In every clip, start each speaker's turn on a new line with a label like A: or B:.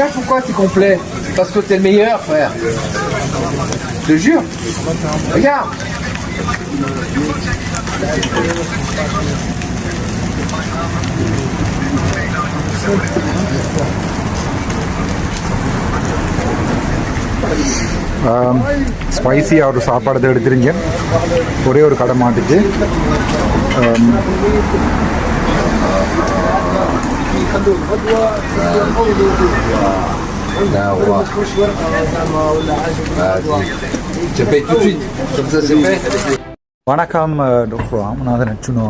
A: Regarde pourquoi c'est complet. Parce que t'es le meilleur, frère. Je te jure. Regarde.
B: ஸ்பைசியாக ஒரு சாப்பாடு எடுத்துருங்க ஒரே ஒரு கடை மாட்டுச்சு
A: suite. Comme ça, c'est
B: வணக்கம் டாக்டர் ராமநாதன் அச்சுனோ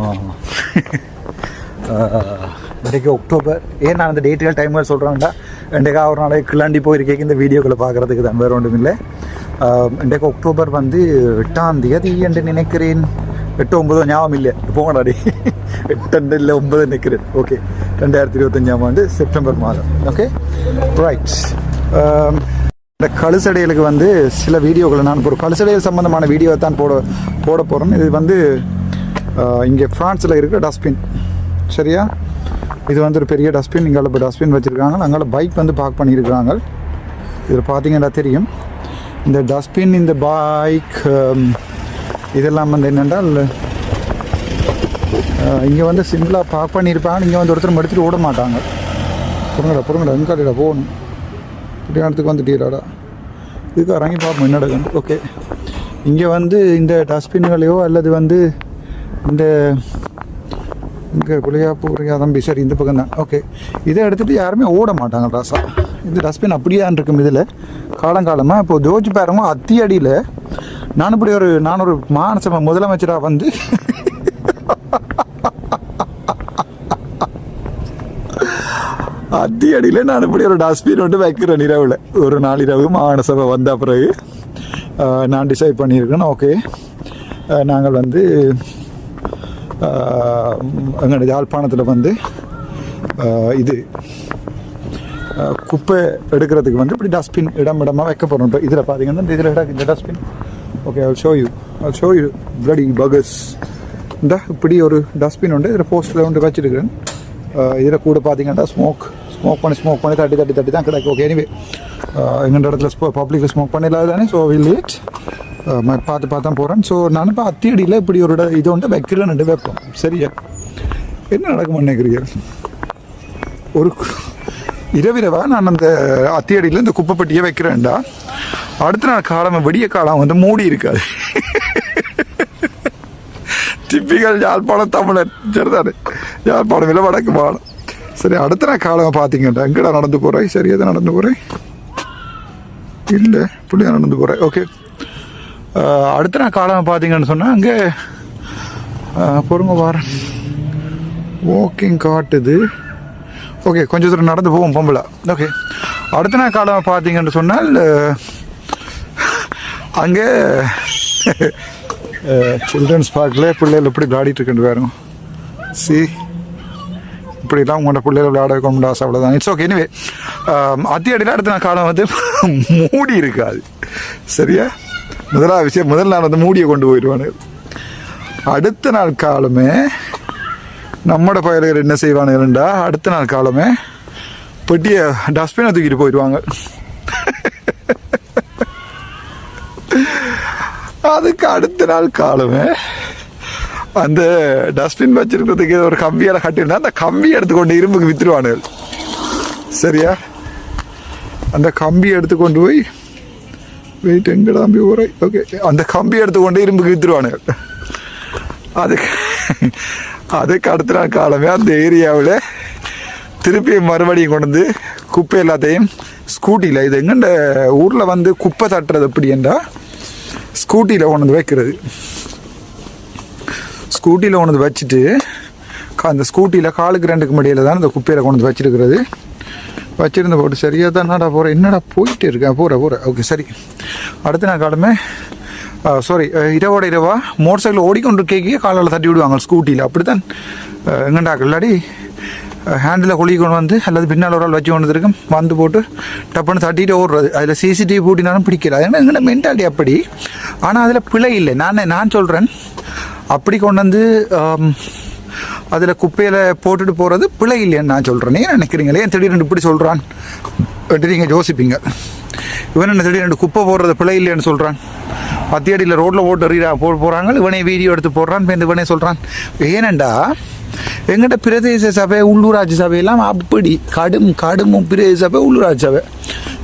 B: இன்றைக்கு அக்டோபர் ஏன் நான் அந்த டேட்டுகள் டைம்கள் சொல்கிறேன்டா இன்றைக்கா ஒரு நாளைக்கு கிளாண்டி போயிருக்கேன். இந்த வீடியோக்களை பார்க்குறதுக்கு தான் வேறு ஒன்றும் இல்லை இன்றைக்கு அக்டோபர் வந்து எட்டாம் தேதி என்று நினைக்கிறேன். எட்டு ஒன்பதோ ஞாபகம் இல்லை போங்கடாடி எட்டு இல்லை ஒன்பது நிற்கிறேன் ஓகே ரெண்டாயிரத்தி இருபத்தஞ்சாம் ஆண்டு செப்டம்பர் மாதம் ஓகே ரைட் இந்த கழுசடையலுக்கு வந்து சில வீடியோக்களை நான் ஒரு கழுசடையல் சம்மந்தமான வீடியோ தான் போட போட போகிறேன் இது வந்து இங்கே ஃப்ரான்ஸில் இருக்கிற டஸ்ட்பின் சரியா இது வந்து ஒரு பெரிய டஸ்ட்பின் இங்கே இப்போ டஸ்ட்பின் வச்சுருக்காங்க அங்கே பைக் வந்து பார்க் பண்ணியிருக்கிறாங்க இதில் பார்த்தீங்கன்னா தெரியும் இந்த டஸ்ட்பின் இந்த பைக் இதெல்லாம் வந்து என்னென்றால் இங்கே வந்து சிம்பிளாக பார்க் பண்ணியிருப்பாங்க. இங்கே வந்து ஒருத்தர் எடுத்துகிட்டு ஓட மாட்டாங்க. பொருங்கடா பொருங்கடா எங்காடிடா போகணும். இப்படி இடத்துக்கு வந்துட்டீராடா. இதுக்கு இறங்கி பார்ப்போம் என்ன நடக்குன்னு ஓகே இங்கே வந்து இந்த டஸ்ட்பின்களையோ அல்லது வந்து இந்த இங்கே குளியாப்பு தம்பி சரி இந்த பக்கம் தான். ஓகே இதை எடுத்துகிட்டு யாருமே ஓட மாட்டாங்க ராசா. இந்த டஸ்ட்பின் அப்படியே தான் இருக்கும் இதில். காலங்காலமாக இப்போ ஜோஜி பேரமும் அத்தி அடியில் நான் இப்படி ஒரு நான் ஒரு மானச முதலமைச்சராக வந்து அத்தி அடியில் நான் இப்படி ஒரு டஸ்ட்பின் வந்து வைக்கிறேன் இரவில். ஒரு நாள் இரவு மாநசபை வந்த பிறகு நான் டிசைட் பண்ணியிருக்கேன் ஓகே நாங்கள் வந்து எங்களோட யாழ்ப்பாணத்தில் வந்து இது குப்பை எடுக்கிறதுக்கு வந்து இப்படி டஸ்ட்பின் இடம் இடமாக வைக்க போகிறோம் இப்போ இதில் பார்த்தீங்கன்னா இந்த இதில் இந்த dustbin okay I'll show you I'll show you bloody buggers இந்த இப்படி ஒரு டஸ்ட்பின் உண்டு. இதில் போஸ்ட்டில் வந்து வச்சுருக்கிறேன். இதில் கூட பார்த்தீங்கன்னா ஸ்மோக் ஸ்மோக் பண்ணி ஸ்மோக் பண்ணி தட்டி தட்டி தட்டி தான் கிடைக்கும் ஓகே எனிவே எங்கள் இடத்துல பப்ளிக்கில் ஸ்மோக் பண்ணிடலாது தானே ஸோ வில் லேட் பார்த்து பார்த்து தான் போகிறேன் ஸோ நான் இப்போ அத்தியடியில் இப்படி ஒரு இது வந்து வைக்கிறேன்னு வைப்போம். சரியா? என்ன நடக்கும் நினைக்கிறீங்க ஒரு இரவிரவா நான் அந்த அத்தியடியில் இந்த குப்பைப்பட்டியை வைக்கிறேன்டா. அடுத்த நாள் காலம் விடிய காலம் வந்து மூடி இருக்காது. டிப்பிக்கல் யாழ்ப்பாணம் தமிழர். சரிதானே? யாழ்ப்பாணம் இல்லை வடக்கு பாலம். சரி அடுத்த நாள் காலம் பார்த்தீங்கடா எங்கடா நடந்து போகிறேன் சரி எதை நடந்து போகிறேன் இல்லை புள்ளியா நடந்து போகிறேன் ஓகே அடுத்த நாள் காலம் பார்த்தீங்கன்னு சொன்னால் அங்கே பொறுங்க வாரேன் வாக்கிங் காட்டுது. ஓகே கொஞ்சம் தூரம் நடந்து போவோம் பொம்பளை. ஓகே அடுத்த நாள் காலம் பார்த்தீங்கன்னு சொன்னால் அங்கே சில்ட்ரன்ஸ் பார்க்கில் பிள்ளைகள் எப்படி விளையாடிட்டு இருக்குன்னு பாருங்க. சி இப்படிலாம் உங்களோட பிள்ளைகள் விளையாட வைக்கணும்னு ஆசை அவ்வளோதான் இட்ஸ் ஓகே எனிவே அத்தியடியில் அடுத்த நாள் காலம் வந்து மூடி இருக்காது. சரியா? முதலாவது விஷயம் முதல் நாள் வந்து மூடியை கொண்டு போயிடுவானு. அடுத்த நாள் காலமே நம்மட பயல்கள் என்ன செய்வானுங்கண்டா அடுத்த நாள் காலமே பெட்டியை டஸ்ட்பினை தூக்கிட்டு போயிடுவாங்க. அதுக்கு அடுத்த நாள் காலமே அந்த டஸ்ட்பின் வச்சிருக்கிறதுக்கு ஏதோ ஒரு கம்பியால் கட்டியிருந்தா அந்த கம்பி எடுத்துக்கொண்டு இரும்புக்கு வித்துருவானுகள் சரியா? அந்த கம்பி எடுத்துக்கொண்டு போய் வெயிட் எங்கடா அம்பி ஊரை ஓகே அந்த கம்பி எடுத்துக்கொண்டு இரும்புக்கு வித்துருவானுகள் அதுக்கு அதுக்கு அடுத்த நாள் காலமே அந்த ஏரியாவில் திருப்பியும் மறுபடியும் கொண்டு வந்து குப்பை எல்லாத்தையும் ஸ்கூட்டியில் இது எங்கண்ட ஊரில் வந்து குப்பை தட்டுறது எப்படி என்றால் ஸ்கூட்டியில் கொண்டு வந்து வைக்கிறது. ஸ்கூட்டியில் கொண்டு வந்து வச்சுட்டு கா- அந்த ஸ்கூட்டியில் காலுக்கு ரெண்டுக்கு மடியில் தான் இந்த குப்பையில் கொண்டு வந்து வச்சிருக்கிறது. வச்சுருந்த போட்டு சரியாக தான் என்னடா போகிறேன் என்னடா போயிட்டு இருக்கேன் போகிற போகிற ஓகே சரி. அடுத்த நாள் காலமே சாரி இரவோட இரவா. மோட்டர் சைக்கிள் ஓடிக்கொண்டு கேக்கே காலால் தட்டி விடுவாங்க ஸ்கூட்டியில். அப்படி தான் எங்கண்டாக்கள் இல்லாடி ஹேண்டில் குழி கொண்டு வந்து அல்லது பின்னால் ஒரு ஆள் வச்சு கொண்டு இருக்கும் வந்து போட்டு டப்புன்னு தட்டிட்டு ஓடுறது. அதில் சிசிடிவி பூட்டினாலும் பிடிக்கல. ஏன்னா எங்கள்ட மென்டாலிட்டி அப்படி? ஆனால் அதில் பிழை இல்லை. நான் நான் சொல்கிறேன் அப்படி கொண்டு வந்து அதில் குப்பையில் போட்டுட்டு போகிறது பிழை இல்லைன்னு நான் சொல்கிறேன் ஏன் நினைக்கிறீங்களே ஏன் திடீர்னு இப்படி சொல்கிறான் நீங்கள் யோசிப்பீங்க. இவன் என்ன திடீர்னு ரெண்டு குப்பை போடுறது பிழை இல்லைன்னு சொல்கிறான் பத்தியடியில் ரோட்டில் ஓட்டு எறிகிறா போ போகிறாங்க இவனே வீடியோ எடுத்து போடுறான் இப்போ இவனே சொல்கிறான் ஏனண்டா எங்கிட்ட பிரதேச சபை உள்ளூராட்சி சபையெல்லாம் அப்படி கடும் கடும் பிரதேச சபை உள்ளூராட்சி சபை.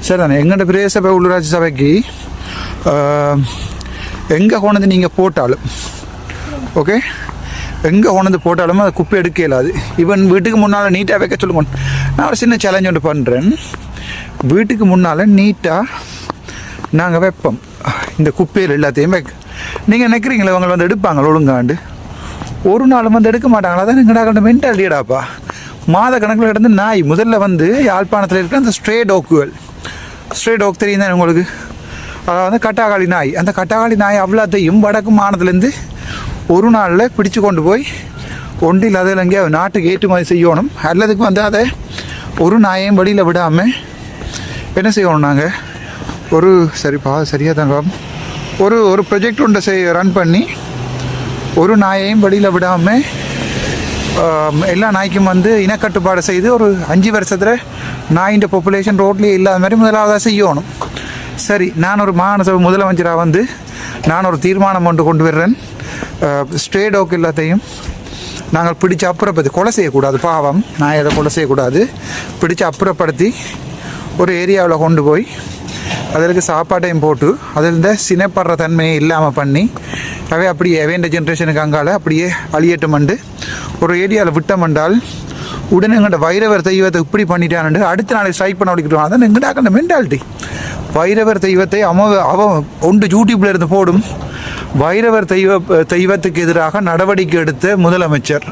B: சரிதானே? எங்கிட்ட பிரதேச சபை உள்ளூராட்சி சபைக்கு எங்கே கொண்டு நீங்கள் போட்டாலும் ஓகே? எங்கே கொண்டு போட்டாலும் அதை குப்பை எடுக்க இயலாது. இவன் வீட்டுக்கு முன்னால் நீட்டாக வைக்க சொல்லுங்க. நான் ஒரு சின்ன சேலஞ்ச் ஒன்று பண்ணுறேன் வீட்டுக்கு முன்னால் நீட்டாக நாங்கள் வைப்போம். இந்த குப்பையில் எல்லாத்தையும் வைக்க. நீங்கள் நினைக்கிறீங்களே அவங்க வந்து எடுப்பாங்க ஒழுங்காண்டு? ஒரு நாளும் வந்து எடுக்க மாட்டாங்களா? அதான் எங்கடா மென்டாலிட்டியடாப்பா மாத கணக்கில் கிடந்து நாய் முதல்ல வந்து யாழ்ப்பாணத்தில் இருக்கிற அந்த ஸ்ட்ரே டோக்குகள் ஸ்ட்ரே டோக் தெரியும் தானே உங்களுக்கு? அதாவது கட்டாகாளி நாய். அந்த கட்டாகாளி நாய் அவ்வளோத்தையும் வடக்கு மாநிலத்துலேருந்து ஒரு நாளில் பிடிச்சு கொண்டு போய் ஒன்றில் அதில் எங்கேயாவது நாட்டுக்கு ஏற்றுமதி செய்யணும். அல்லதுக்கு வந்து அதை ஒரு நாயையும் வழியில் விடாமல் என்ன செய்யணும் நாங்கள் ஒரு சரிப்பா சரியாக தாங்க ஒரு ஒரு ப்ரொஜெக்ட் ஒன்றை செய் ரன் பண்ணி ஒரு நாயையும் வெளியில் விடாமல் எல்லா நாய்க்கும் வந்து இனக்கட்டுப்பாடு செய்து ஒரு அஞ்சு வருஷத்தில் நாயின் பாப்புலேஷன் ரோட்லேயே இல்லாத மாதிரி முதலாவதாக செய்யணும். சரி நான் ஒரு மாநசபை முதலமைச்சராக வந்து நான் ஒரு தீர்மானம் ஒன்று கொண்டு வர்றேன். ஸ்ட்ரே டாக் எல்லாத்தையும் நாங்கள் பிடிச்சு அப்புறப்படுத்தி கொலை செய்யக்கூடாது பாவம். நாயை அதை கொலை செய்யக்கூடாது. பிடிச்சு அப்புறப்படுத்தி ஒரு ஏரியாவில் கொண்டு போய் அதற்கு சாப்பாட்டையும் போட்டு அதில் இந்த சினைப்படுற தன்மையை இல்லாமல் பண்ணி அவை அப்படியே வேண்ட ஜென்ரேஷனுக்கு அங்கால அப்படியே அழியட்டுமண்டு ஒரு ஏரியாவில் விட்டமண்டால் உடனே எங்கள்கிட்ட வைரவர் தெய்வத்தை இப்படி பண்ணிட்டான்னு அடுத்த நாளைக்கு ஸ்ட்ரைக் பண்ண வலிக்கிட்டோம் அதான் எங்கடாக்கிற மென்டாலிட்டி வைரவர் தெய்வத்தை அவன் அவன் ஒன்று யூடியூப்ல இருந்து போடும். வைரவர் தெய்வ தெய்வத்துக்கு எதிராக நடவடிக்கை எடுத்த முதலமைச்சர்.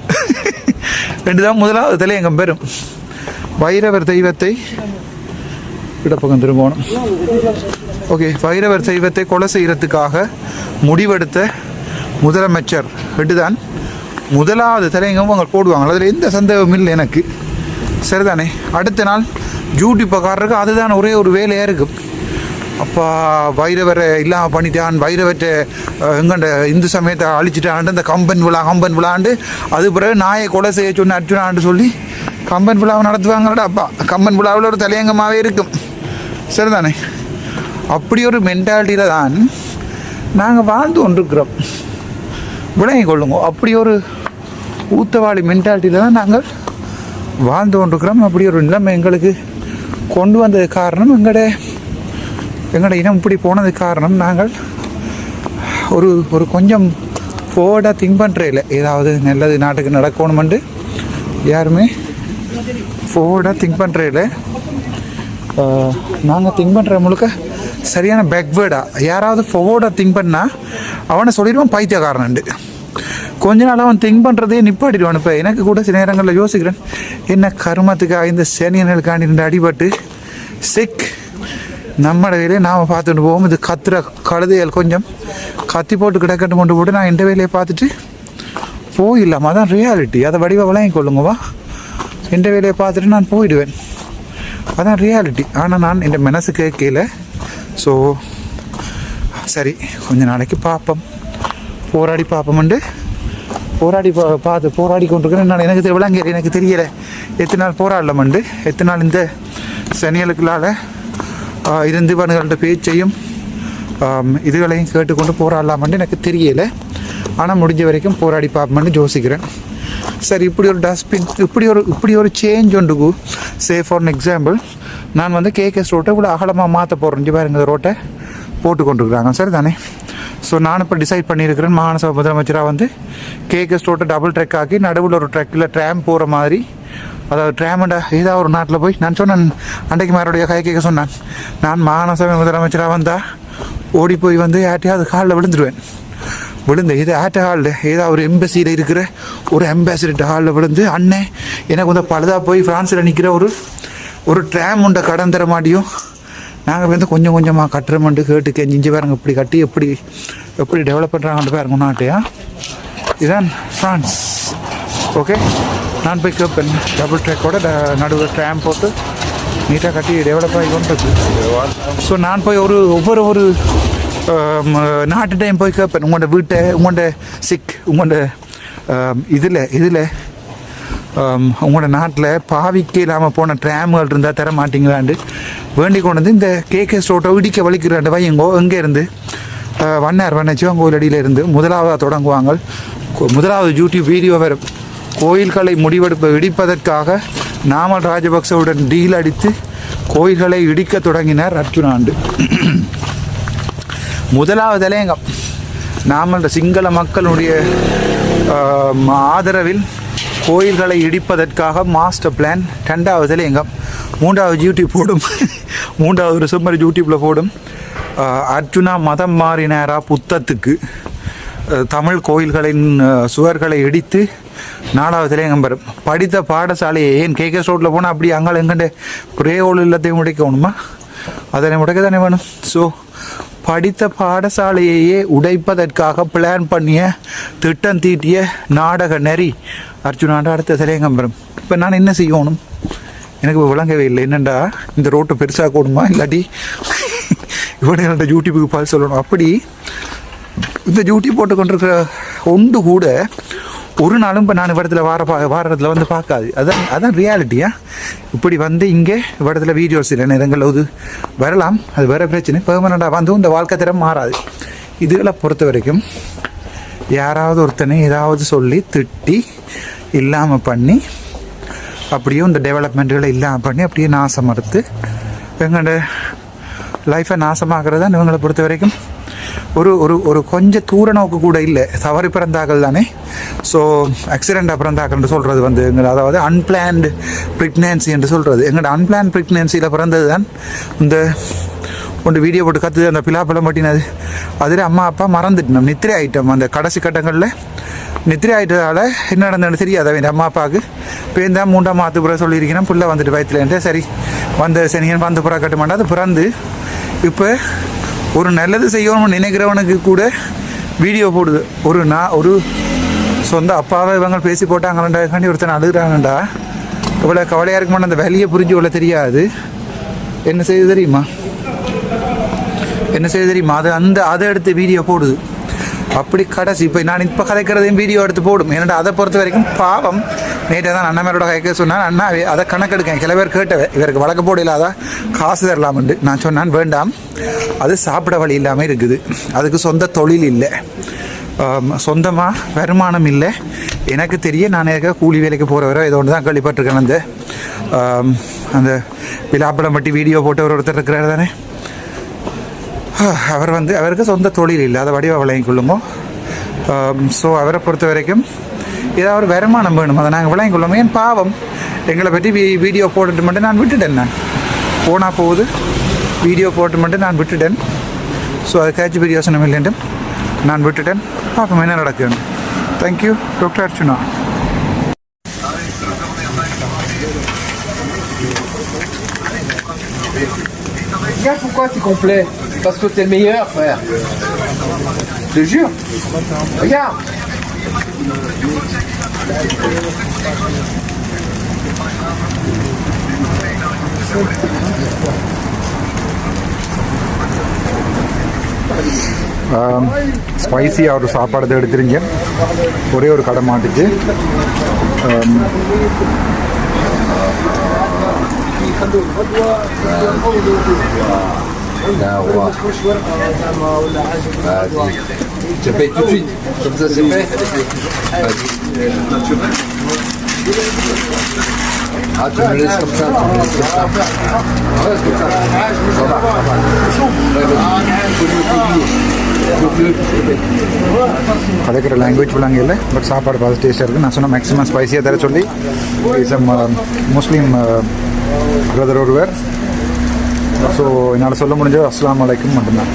B: ரெண்டு தான் முதலாவது எங்கள் பெறும். வைரவர் தெய்வத்தை இடப்பக்கம் திரும்பணும். ஓகே வைரவர் தெய்வத்தை கொலை செய்கிறதுக்காக முடிவெடுத்த முதலமைச்சர் தான் முதலாவது தலையங்கம் அவங்க போடுவாங்க. அதில் எந்த சந்தேகமும் இல்லை எனக்கு. சரிதானே? அடுத்த நாள் யூடியூப்பக்காரருக்கு அதுதான் ஒரே ஒரு வேலையாக இருக்கும். அப்பா வைரவரை இல்லாமல் பண்ணிட்டான். வைரவற்றை எங்கண்ட இந்து சமயத்தை அழிச்சிட்டான்ட்டு இந்த கம்பன் விழா கம்பன் விழாண்டு அது பிறகு நாயை கொலை செய்ய சொன்ன அர்ஜுனான்னு சொல்லி கம்பன் விழாவை நடத்துவாங்கடா அப்பா. கம்பன் விழாவில் ஒரு தலையங்கமாகவே இருக்கும். சரிதானே? அப்படி ஒரு மென்டாலிட்டியில் தான் நாங்கள் வாழ்ந்து கொண்டிருக்கிறோம். விளங்கி கொள்ளுங்க அப்படி ஒரு ஊத்தவாளி மென்டாலிட்டியில் தான் நாங்கள் வாழ்ந்து கொண்டிருக்கிறோம். அப்படி ஒரு நிலைமை எங்களுக்கு கொண்டு வந்தது காரணம் எங்களோட எங்களோட இனம் இப்படி போனது காரணம் நாங்கள் ஒரு ஒரு கொஞ்சம் ஃபோர்டாக திங்க் பண்ணுறதில்ல ஏதாவது நல்லது நாட்டுக்கு நடக்கணுமெண்டு யாருமே ஃபோர்டாக திங்க் பண்ணுறதில்ல நாங்கள் திங்க் பண்ணுற முழுக்க சரியான பேக்வேர்டாக யாராவது ஃபோர்டாக திங்க் பண்ணால் அவனை சொல்லிடுவான் பைத்தியக்காரனண்டு. கொஞ்ச நாள் அவன் திங்க் பண்ணுறதே நிப்பாட்டிடுவான். இப்போ எனக்கு கூட சில நேரங்களில் யோசிக்கிறேன் என்ன கருமத்துக்காக இந்த சேனியனுக்காண்டி ரெண்டு அடிபட்டு சிக் நம்மட வேலையை நாம் பார்த்துட்டு போவோம். இது கத்துற கழுதைகள் கொஞ்சம் கத்தி போட்டு கிடக்கட்டு கொண்டு போட்டு நான் எந்த வேலையை பார்த்துட்டு போயிடலாமா. தான் ரியாலிட்டி அதை வடிவ விளங்கி கொள்ளுங்கவா எந்த வேலையை பார்த்துட்டு நான் போயிடுவேன். அதான் ரியாலிட்டி ஆனால் நான் என் மனசு கேட்கல ஸோ சரி கொஞ்ச நாளைக்கு பார்ப்போம் போராடி பார்ப்போம்ண்டு போராடி பா பார்த்து போராடி கொண்டிருக்கிறேன். நான் எனக்கு தெ- விளங்கல எனக்கு தெரியலை. எத்தனை நாள் போராடலமண்டு எத்தனை நாள் இந்த சனியலுக்குள்ளால இருந்து இவனுங்கள்ட்ட பேச்சையும் இதுகளையும் கேட்டுக்கொண்டு போராடலாமண்டு எனக்கு தெரியலை. ஆனால் முடிஞ்ச வரைக்கும் போராடி பார்ப்போம்னு யோசிக்கிறேன். சரி இப்படி ஒரு டஸ்ட்பின் இப்படி ஒரு இப்படி ஒரு சேஞ்ச் உண்டுகு சே ஃபார் எக்ஸாம்பிள் நான் வந்து கேகேஎஸ் ரோட்டை இவ்வளோ அகலமாக மாற்ற போகிறேன் இங்கே பாருங்க இந்த ரோட்டை போட்டு கொண்டிருக்கிறாங்க. சரி தானே? ஸோ நான் இப்போ டிசைட் பண்ணியிருக்கிறேன். மாகாணசபை முதலமைச்சராக வந்து கேகேஎஸ் ரோட்டை டபுள் ட்ரெக் ஆக்கி நடுவில் ஒரு ட்ரெக்கில் ட்ராம் போகிற மாதிரி அதாவது ட்ராமண்டா ஏதாவது ஒரு நாட்டில் போய் நான் சொன்னேன் அன்றைக்கு மாரோடைய கை கேட்க சொன்னான். நான் மாகாணசபை முதலமைச்சராக வந்தால் ஓடி போய் வந்து யார்ட்டையாவது காலில் விழுந்துருவேன். விழுந்து இது ஆட்ட ஹாலில் ஏதாவது ஒரு எம்பசியில் இருக்கிற ஒரு அம்பாசிடர் ஹாலில் விழுந்து அண்ணே எனக்கு வந்து பழுதாக போய் ஃப்ரான்ஸில் நிற்கிற ஒரு ஒரு ட்ராம் உண்டை கடன் தர மாட்டியும் நாங்கள் வந்து கொஞ்சம் கொஞ்சமாக கட்டுறோம்ட்டு கேட்டு கெஞ்சிஞ்சு பாருங்க இப்படி கட்டி எப்படி எப்படி டெவலப் பண்ணுறாங்கன்ட்டு பாருங்க நாட்டையா இதுதான் ஃப்ரான்ஸ் ஓகே நான் போய் கேட்பேன் டபுள் ட்ராக்கோட நடுவில் ட்ராம் போட்டு நீட்டாக கட்டி டெவலப் ஆகி கொண்டு ஸோ நான் போய் ஒரு ஒவ்வொரு ஒரு Um, uh, நாட்டு டைம் போய் கேட்பேன் உங்களோட வீட்டை உங்களோட சிக் உங்களோட um, இதில் இதில் um, உங்களோட நாட்டில் பாவிக்கு இல்லாமல் போன ட்ராம்கள் இருந்தால் தர மாட்டீங்களாண்டு. வேண்டி கொண்டு வந்து இந்த கேகே ஸ்டோட்டை இடிக்க வலிக்கிறாண்டு. வையுங்கோ எங்கே இருந்து வண்ணார் வண்ணச்சிவன் கோயில் அடியில் இருந்து முதலாவதாக தொடங்குவாங்க முதலாவது யூடியூப் வீடியோ வரும். கோயில்களை முடிவெடுப்ப இடிப்பதற்காக நாமல் ராஜபக்சவுடன் டீல் அடித்து கோயில்களை இடிக்க தொடங்கினார் அர்ஜுனாண்டு. முதலாவது எங்கள் நாமன்ற சிங்கள மக்களுடைய ஆதரவில் கோயில்களை இடிப்பதற்காக மாஸ்டர் பிளான் ரெண்டாவது எங்கள் மூன்றாவது யூடியூப் போடும். மூன்றாவது ஒரு சும்மர் யூடியூப்பில் போடும். அர்ஜுனா மதம் மாறினாரா புத்தத்துக்கு. தமிழ் கோயில்களின் சுவர்களை இடித்து நாலாவது தலையங்கம் வரும் படித்த பாடசாலையை ஏன் கே ரோட்டில் போனால் அப்படி அங்கே எங்கண்ட பிரேவோல் இல்லத்தையும் உடைக்கணுமா? அதனை உடைக்க தானே வேணும்? ஸோ படித்த பாடசாலையையே உடைப்பதற்காக பிளான் பண்ணிய திட்டம் தீட்டிய நாடக நெறி. அர்ஜுனாண்ட அடுத்த சிலையங்கம்பரம் இப்போ நான் என்ன செய்யணும்? எனக்கு விளங்கவே இல்லை. என்னண்டா? இந்த ரோட்டை பெருசாக கூடுமா இல்லாட்டி இவனே என்னோட யூடியூபுக்கு பால் சொல்லணும்? அப்படி இந்த டியூட்டி போட்டு கொண்டிருக்கிற ஒன்று கூட ஒரு நாளும் இப்போ நான் இடத்துல வார பா வாரத்தில் வந்து பார்க்காது. அதான் அதான் ரியாலிட்டியா இப்படி வந்து இங்கே இடத்துல வீடியோஸ் இல்லை நேரங்கள் இது வரலாம். அது வேறு பிரச்சனை. பெர்மனண்டாக வந்து இந்த வாழ்க்கை தரம் மாறாது. இதுகளை பொறுத்த வரைக்கும் யாராவது ஒருத்தனை ஏதாவது சொல்லி திட்டி இல்லாமல் பண்ணி அப்படியே இந்த டெவலப்மெண்ட்டுகளை இல்லாமல் பண்ணி அப்படியே நாசம் மறுத்து எங்களோட லைஃப்பை நாசமாகிறது தான் இவங்களை பொறுத்த வரைக்கும். ஒரு ஒரு ஒரு கொஞ்சம் தூர நோக்கு கூட இல்லை. தவறி பிறந்தாக்கள் தானே? ஸோ ஆக்சிடெண்ட்டாக பிறந்தாக்கள்னு சொல்கிறது வந்து எங்களை அதாவது அன்பிளான்டு ப்ரெக்னென்சி என்று சொல்கிறது எங்களோட அன்பிளான் ப்ரெக்னென்சியில் பிறந்தது தான் இந்த ஒன்று வீடியோ போட்டு கற்றுது அந்த பிலாப்பழம் பட்டினது அதில் அம்மா அப்பா மறந்துட்டோம். நித்திரை ஐட்டம் அந்த கடைசி கட்டங்களில் நித்திரை ஆயிட்டதால் என்ன நடந்ததுன்னு தெரியாது. அவன் அம்மா அப்பாவுக்கு பேருந்தா மூன்றாம் மாத்து புற சொல்லியிருக்கிறேன். புள்ள வந்துட்டு வயிற்றுலேன்ட்டு சரி வந்த சனியன் வந்து புறா கட்ட மாட்டா அது பிறந்து இப்போ ஒரு நல்லது செய்யணும்னு நினைக்கிறவனுக்கு கூட வீடியோ போடுது. ஒரு நான் ஒரு சொந்த அப்பாவை இவங்க பேசி போட்டாங்களாண்டாக்காண்டி ஒருத்தன் அழுகிறாங்கண்டா இவ்வளோ கவலையாக இருக்குமான்னு அந்த வேலையை புரிஞ்சு இவ்வளோ தெரியாது. என்ன செய்யுது தெரியுமா? என்ன செய்ய தெரியுமா? அது அந்த அதை எடுத்து வீடியோ போடுது. அப்படி கடைசி இப்போ நான் இப்போ கதைக்கிறதையும் வீடியோ எடுத்து போடும். ஏன்னா அதை பொறுத்த வரைக்கும் பாவம். நேற்று தான் அண்ணாமேரோட கைக்க சொன்னான் அண்ணா அதை கணக்கெடுக்கேன் சில பேர் கேட்டவே இவருக்கு வழக்கு போட இல்லாத? காசு தரலாம்ண்டு நான் சொன்னான் வேண்டாம். அது சாப்பிட வழி இல்லாமல் இருக்குது. அதுக்கு சொந்த தொழில் இல்லை. சொந்தமாக வருமானம் இல்லை. எனக்கு தெரிய நான் ஏற்க கூலி வேலைக்கு போகிறவரோ ஏதோ ஒன்று தான் கேள்விப்பட்டிருக்கேன் அந்த அந்த விழாப்படம் பட்டி வீடியோ போட்டவர் ஒருத்தர் இருக்கிறார் தானே? அவர் வந்து அவருக்கு சொந்த தொழில் இல்லை. அதை வடிவ விளங்கிக் கொள்ளுமோ ஸோ அவரை பொறுத்த வரைக்கும் ஏதாவது ஒரு வருமானம் வேணும். அதை நாங்கள் விளங்கிக் கொள்ளுமோ. ஏன் பாவம்? எங்களை பற்றி வீ வீடியோ போட்டுட்டு மட்டும் நான் விட்டுட்டேன் நான். போனால் போகுது. வீடியோ போட்டு மட்டும் நான் விட்டுட்டேன். ஸோ அதுக்காச்சும் பிரியோசனம் இல்லைன்ட்டு நான் விட்டுட்டேன். பார்ப்போம் என்ன நடக்குன்னு thank you doctor Archuna
A: Regarde pourquoi tu complais Parce que t'es le meilleur, frère. Je te jure. Regarde.
B: ஸ்பைசியாக ஒரு சாப்பாடு தான் எடுத்துருங்க ஒரே ஒரு கடை மாட்டுச்சு ஆம்,
A: Là, on va. Vas-y. Je paye tout de suite. Comme ça, c'est fait. Vas-y. Ah, tu me laisses comme ça, tu me laisses comme ça. Ouais, c'est comme ça. Ça va, ça va. Ouais, vas-y. Faut mieux que vous. அதே
B: கிட்ட language பிள்ளைங்க இல்லை but சாப்பாடு பார்த்து டேஸ்டாக இருக்குது நான் சொன்ன மேக்ஸிமம் ஸ்பைஸியாக தர சொல்லி ஸோ என்னால் சொல்ல முடிஞ்சது அஸ்லாம் வலைக்கும் மட்டும்தான்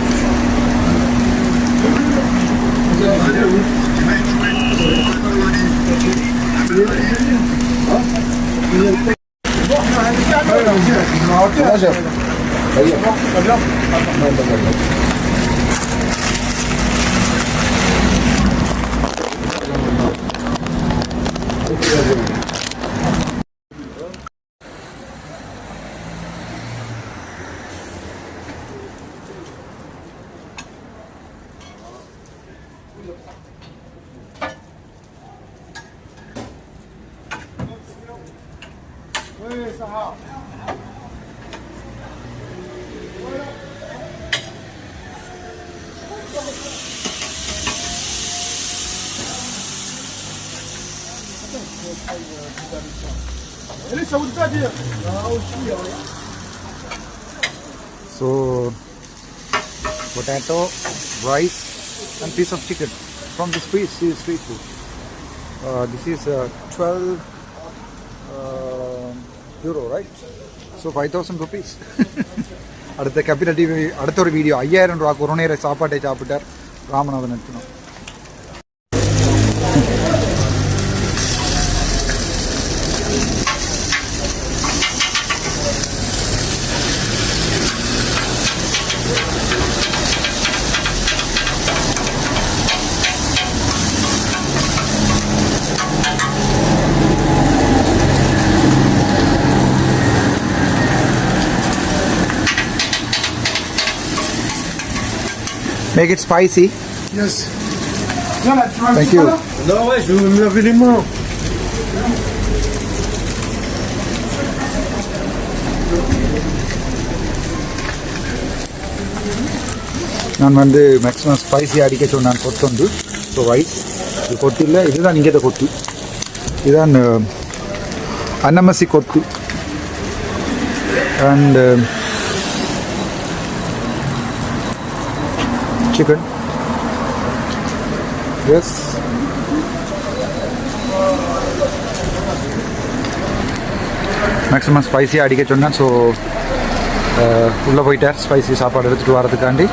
A: Thank
B: you. Potato, rice, and piece of chicken from the street, street street food. Uh, this is uh, 12 uh, euro, right? So 5000 rupees. அடுத்த கேபிட்டல் டிவி அடுத்த ஒரு வீடியோ ஐயாயிரம் ரூபா ஒரு சாப்பாட்டை சாப்பிட்டார் Ramanathan எடுத்துனோம் Make it spicy.
C: Yes.
B: Thank you.
C: Non, ouais, je vais me laver les mains.
B: நான் வந்து மேக்ஸிமம் ஸ்பைசி அடிக்க சொன்னான் கொத்துண்டு ஸோ ரைஸ் இது கொத்து இல்லை இதுதான் இங்கே கொத்து இதுதான் அஹ், அன்னமசி கொத்து அண்ட் chicken. எஸ் மேக்ஸிமம் ஸ்பைசியாக அடிக்க சொன்னேன் ஸோ உள்ளே போயிட்டார் ஸ்பைசி சாப்பாடு எடுத்துகிட்டு வரதுக்காண்டி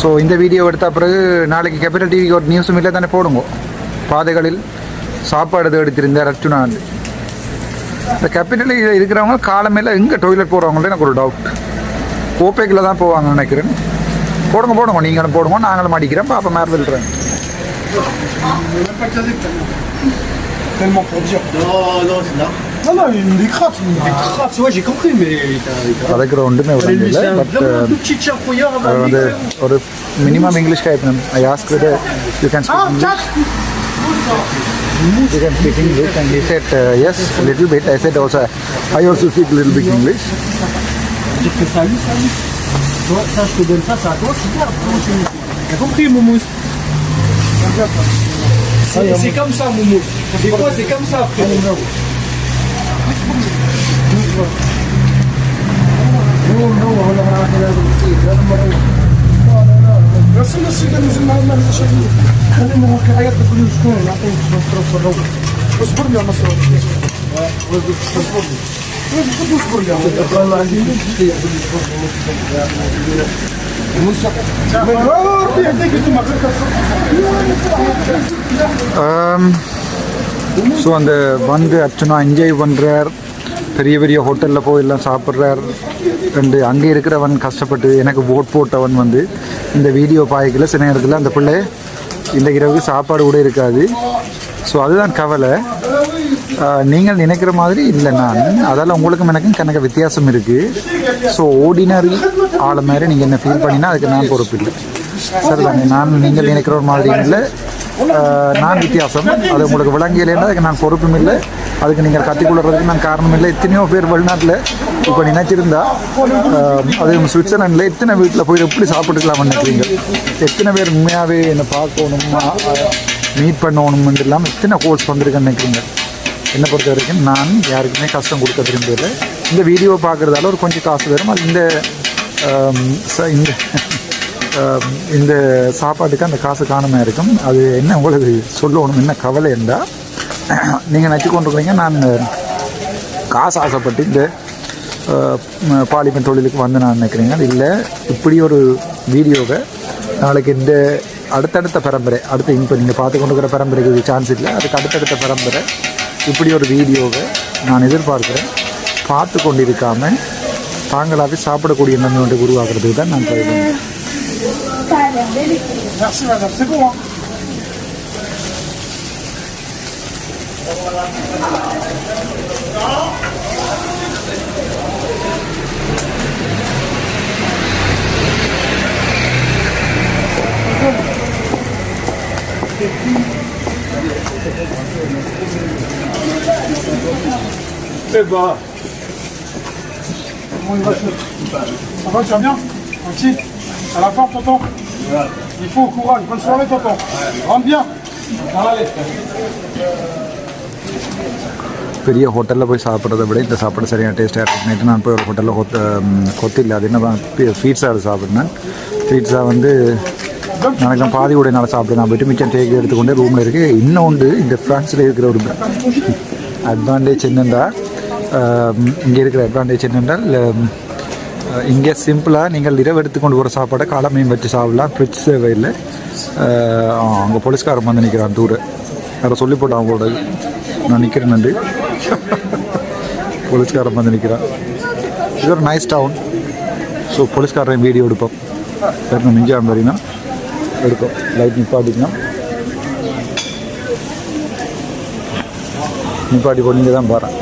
B: ஸோ இந்த வீடியோ எடுத்த பிறகு நாளைக்கு கேபிட்டல் டிவிக்கு ஒரு நியூஸும் இல்லை தானே போடுங்க. பாதைகளில் சாப்பாடு எடுத்திருந்தார் அர்ச்சுனாண்டு இந்த கேபிட்டலில் இருக்கிறவங்க காலமேல எங்கே டொய்லெட் போகிறவங்கள்ட்ட எனக்கு ஒரு டவுட் கோப்பைக்கில் தான் போவாங்கன்னு நினைக்கிறேன். போடுங்க போடுங்க நீங்களும் போடுங்க நாங்களும் அடிக்கிறோம் பாப்பா
C: மாதிரி சொல்கிறேன் Tellement pour
B: பட் வந்து ஒரு மினிமம் இங்கிலீஷ் கேட்கணும் ஐ ஆஸ்க் இது
C: you
B: can
C: English
B: you can speak English little bit I little English little bit English.
C: J'ai fait ça, lui, ça, lui. Toi, ça, je te donne ça, c'est à toi, c'est bien. Comment tu veux T'as compris, Moumous C'est c'est comme ça, Moumous. Des fois, c'est comme ça, après. بس الناس اللي نزل مع المال شكله خلينا نروح حاجات كل شكون نعطيك مصروف في الروضه اصبر لي يا مصروف اصبر Um,
B: so அந்த வந்து Archana enjoy பண்ணுறார் பெரிய பெரிய ஹோட்டலில் போய் எல்லாம் சாப்பிட்றார். ரெண்டு அங்கே இருக்கிறவன் கஷ்டப்பட்டு எனக்கு ஓட் போட்டவன் வந்து இந்த வீடியோ பாய்க்கில். சில நேரத்தில் அந்த பிள்ளை இந்த இரவுக்கு சாப்பாடு கூட இருக்காது. ஸோ அதுதான் கவலை. நீங்கள் நினைக்கிற மாதிரி இல்லை நான். அதால் உங்களுக்கும் எனக்கும் கணக்கு வித்தியாசம் இருக்குது ஸோ ஓர்டினரி ஆளை மாதிரி நீங்கள் என்ன ஃபீல் பண்ணினா அதுக்கு நான் பொறுப்பு இல்லை. சரிதாங்க நான் நீங்கள் நினைக்கிற ஒரு மாதிரி இல்லை. நான் வித்தியாசம். அது உங்களுக்கு விளங்கியலைன்னா அதுக்கு நான் பொறுப்பும் இல்லை. அதுக்கு நீங்கள் கற்றுக்கொள்றதுக்கு நான் காரணம் இல்லை. எத்தனையோ பேர் வெளிநாட்டில் இப்போ நினைச்சிருந்தா அது சுவிட்சர்லாண்டில் எத்தனை வீட்டில் போய் எப்படி சாப்பிட்டுக்கலாம்னு நினைக்கிறீங்க? எத்தனை பேர் உண்மையாகவே என்னை பார்க்கணும் மீட் பண்ணணும்னு இல்லாமல் எத்தனை கோர்ஸ் வந்திருக்கேன்னு நினைக்கிறீங்க? என்னை பொறுத்த வரைக்கும் நான் யாருக்குமே கஷ்டம் கொடுக்க விரும்பல இந்த வீடியோவை பார்க்குறதால ஒரு கொஞ்சம் காசு வரும். அது இந்த ச- இந்த இந்த சாப்பாட்டுக்கு அந்த காசு காணாமல் இருக்கும். அது என்ன உங்களுக்கு சொல்லணும் என்ன கவலை இருந்தால் நீங்கள் நினச்சி கொண்டிருக்கீங்க நான் காசு ஆசைப்பட்டு இந்த பாலிமன் தொழிலுக்கு வந்து நான் நினைக்கிறீங்க அது இல்லை இப்படி ஒரு வீடியோவை நாளைக்கு இந்த அடுத்தடுத்த பரம்பரை அடுத்து இப்போ நீங்கள் பார்த்து கொண்டு இருக்கிற பரம்பரைக்கு சான்ஸ் இல்லை. அதுக்கு அடுத்தடுத்த பரம்பரை இப்படி ஒரு வீடியோவை நான் எதிர்பார்க்குறேன் பார்த்து கொண்டு தாங்களாகவே சாப்பிடக்கூடிய நன்மை ஒன்று உருவாக்குறதுக்கு தான் நான்
C: பயிலுவேன் Thank you. Eh bah. Comment il va se. Ça va, tu vas bien Tranquille À la forme, tonton Il faut au courage. Bonne soirée, tonton. Rentre bien. Allez.
B: பெரிய ஹோட்டலில் போய் சாப்பிட்றத விட இந்த சாப்பாடு சரியான டேஸ்ட்டாக இருக்கும் நேற்று நான் போய் ஒரு ஹோட்டலில் கொத்து கொத்து இல்லை அது என்ன ஸ்வீட்ஸாக சாப்பிட்னேன் ஸ்வீட்ஸாக வந்து எனக்கு பாதி கூட என்னால் சாப்பிட்டு நான் போயிட்டு மிச்சம் டேக் எடுத்துக்கொண்டே ரூமில் இருக்கு. இன்னொன்று இந்த ஃப்ரான்ஸில் இருக்கிற ஒரு அட்வான்டேஜ் என்னென்றா இங்கே இருக்கிற அட்வான்டேஜ் என்னென்றால் இங்கே சிம்பிளாக நீங்கள் இரவு எடுத்து கொண்டு போகிற சாப்பாடை காலமையும் வச்சு சாப்பிடலாம். ஃப்ரிட்ஜ் தேவையில்லை. அங்கே போலீஸ்காரன் வந்து நிற்கிறான் தூர. வேறு சொல்லி போட்டான் அவங்களோட. நான் நிற்கிறேன் நன்றி. போலீஸ்காரன் வந்து நிற்கிறான் இது ஒரு நைஸ் டவுன் ஸோ போலீஸ்காரன் வீடியோ எடுப்போம். சரி மிஞ்சான் வரீங்கன்னா எடுக்கும். லைட் நிப்பாட்டிங்கன்னா நிப்பாட்டி போட்டு தான் போகிறேன்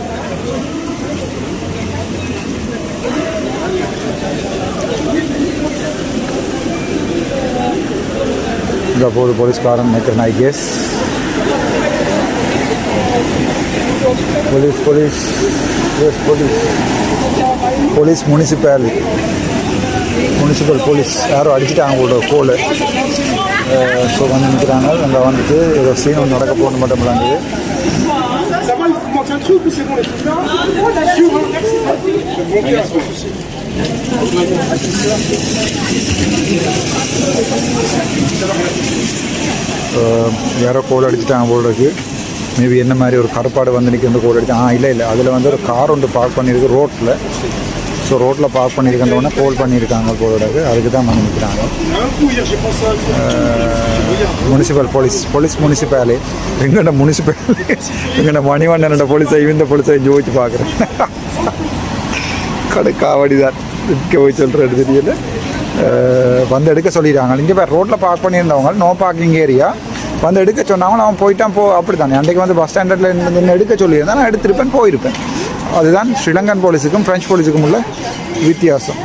B: இந்த போது போலீஸ்காரன் நினைக்கிறேன் I guess police police yes police. Police municipality. Municipal police. யாரும் அடிச்சுட்டாங்க அவங்களோட கோல் ஸோ வந்து நிற்கிறாங்க அங்கே வந்துட்டு ஏதோ சீன் ஒன்று நடக்க போகணும் மட்டும் விளாண்டுது. யாரோ கோல் அடிச்சுட்டாங்க போல இருக்கு. மேபி என்ன மாதிரி ஒரு கருப்பாடு வந்து நிற்கிறது கோல் அடிச்சு ஆ இல்லை இல்லை. அதில் வந்து ஒரு கார் ஒன்று பார்க் பண்ணியிருக்கு ரோட்டில் ஸோ ரோட்டில் பார்க் பண்ணியிருக்கோன்னே கோல் பண்ணியிருக்காங்க போல அதுக்கு தான் வந்து நிற்கிறாங்க முனிசிபல் போலீஸ் போலீஸ் முனிசிபாலி எங்கட முனிசிபல் எங்கட மணிவண்ணனோட போலீஸை இந்த போலீஸை ஜோதிச்சு பார்க்குறேன் கடுக்காவடி தான். இங்கே போய் சொல்கிறது தெரியல. வந்து எடுக்க சொல்லிடுறாங்க இங்கே பேர் ரோட்டில் பார்க் பண்ணியிருந்தவங்க நோ பார்க்கிங் ஏரியா வந்து எடுக்க சொன்னாங்க அவன் போயிட்டான் போ அப்படி தானே அன்றைக்கு வந்து பஸ் ஸ்டாண்டர்டில் நின்று எடுக்க சொல்லியிருந்தேன். நான் எடுத்திருப்பேன் போயிருப்பேன். அதுதான் ஸ்ரீலங்கன் போலீஸுக்கும் ஃப்ரெஞ்ச் போலீஸுக்கும் உள்ள வித்தியாசம்.